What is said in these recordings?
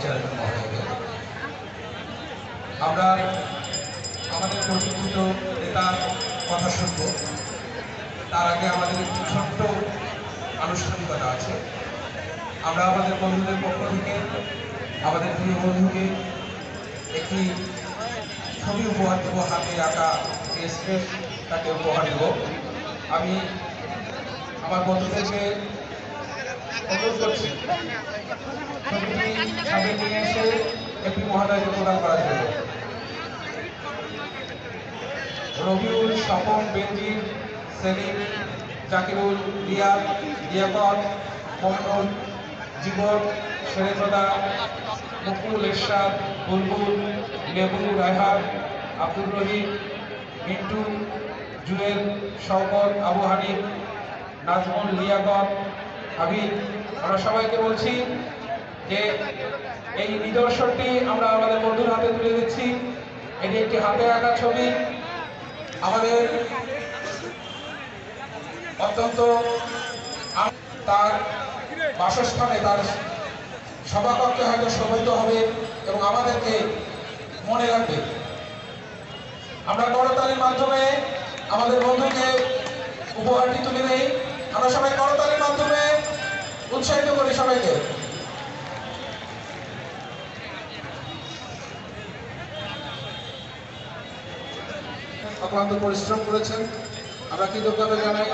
Chairman মহোদয়কে আমরা আমাদের পরিচিত নেতার কথা শুনব। তার আগে আমাদের একটি ছোট্ট আনুষ্ঠানিকতা আছে। আমরা আমাদের বন্ধুদের পক্ষ থেকে আমাদের প্রিয় বন্ধুকে একটি ছবি উপহার দেব, হাতে আঁকা স্কেচ তাকে উপহার দেব। আমি আমার বন্ধুদেরকে অনুরোধ করছি সামনে নিয়ে রবিউল স্বপন বেনজির সেলিম, জাকিরুল, রিয়াদ, লিয়াকত মমনুল জীবন শেরেফদা মুকুল এরশাদ, বুলবুল লেবু রায়হান, আব্দুর রহিম, মিন্টু জুয়েল শওকত, আবু হানিফ, নাজমুল লিয়াকত হাবিব আমরা সবাইকে বলছি যে এই নিদর্শনটি আমরা আমাদের বন্ধুর হাতে তুলে দিচ্ছি। এটি একটি হাতে আঁকা ছবি। আমাদের অত্যন্ত তার বাসস্থানে তার সভাকক্ষে হয়তো শোভিত হবে এবং আমাদেরকে মনে রাখবে। আমরা করতালির মাধ্যমে আমাদের বন্ধুকে উপহারটি তুলে দেই। আমরা সবাই করতালির মাধ্যমে উৎসাহিত করি সবাইকে। অক্লান্ত পরিশ্রম করেছেন। আমরা কৃতজ্ঞতা জানাই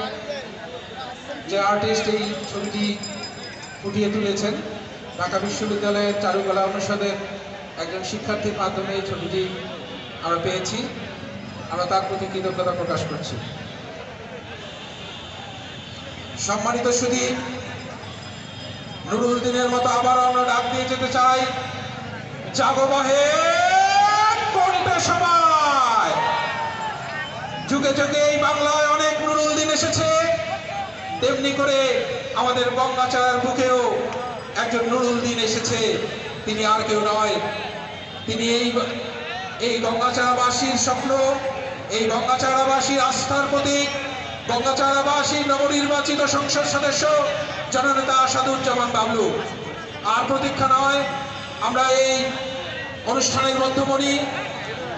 যে আর্টিস্ট এই ছবিটি ফুটিয়ে তুলেছেন। ঢাকা বিশ্ববিদ্যালয়ের চারুকলা অনুষদের একজন শিক্ষার্থীর মাধ্যমে এই ছবিটি আমরা পেয়েছি। আমরা তার প্রতি কৃতজ্ঞতা প্রকাশ করছি। সম্মানিত সুদী নুরুল দিনের মতো আবার আমরা ডাক দিয়ে যেতে চাই। জাগবহে কোনটা সময় যুগে যুগে এই বাংলায় অনেক নুরুল দিন এসেছে। তেমনি করে আমাদের গঙ্গাচার বুকেও একজন নুরুল দিন এসেছে। তিনি আর কেউ নয়। তিনি এই এই গঙ্গাচারাবাসীর স্বপ্ন, এই গঙ্গাচারাবাসীর আস্থার প্রতীক গঙ্গাচারাবাসীর নবনির্বাচিত সংসদ সদস্য। জননেতা আসাদুজ্জামান বাবলু। আর প্রতীক্ষা নয়, আমরা এই অনুষ্ঠানের মধ্যমণি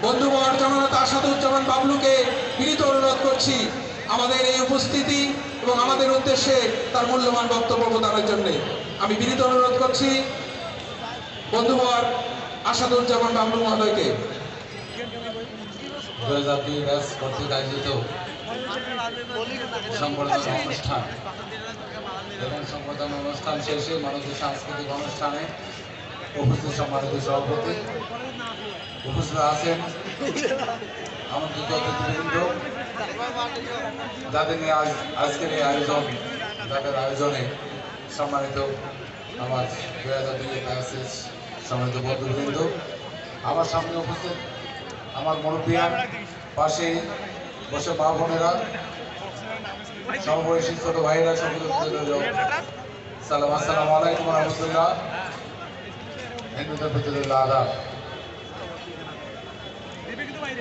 বন্ধুবর জননেতা আসাদুজ্জামান বাবলুকে বিনীত অনুরোধ করছি আমাদের এই উপস্থিতি এবং আমাদের উদ্দেশ্যে তার মূল্যবান বক্তব্য প্রদানের জন্যে। আমি বিনীত অনুরোধ করছি বন্ধুবর আসাদুজ্জামান বাবলু মহোদয়কে। সংবর্ধনা অনুষ্ঠান। এবং সংবর্ধনা অনুষ্ঠান শেষে মানবিক সাংস্কৃতিক অনুষ্ঠানে উপস্থিত সম্মানিত সভাপতি উপস্থিত আছেন আমন্ত্রিত অতিথিবৃন্দ। যাদের নিয়ে আজ আজকের এই আয়োজন যাদের আয়োজনে সম্মানিত আমার দুই হাজার দুই ক্লাসের সম্মানিত বন্ধুবৃন্দ। আমার সামনে উপস্থিত আমার মুরব্বিয়ান পাশে বসে মা বোনেরা সমবয়সী ছোট ভাইরা সালাম, আসসালামু আলাইকুম রহমতুল্লাহ।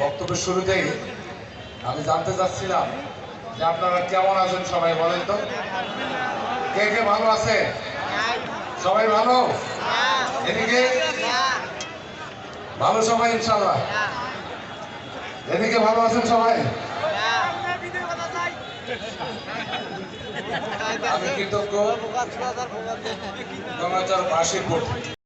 বক্তব্যের শুরুতেই আমি জানতে চাচ্ছিলাম যে আপনারা কেমন আছেন সবাই বলেন তো? কে কে ভালো আছে? সবাই ভালো? এদিকে? ভালো সবাই ইনশাল্লাহ এদিকে ভালো আছেন সবাই? আমি কৃতজ্ঞ। গঙ্গাচর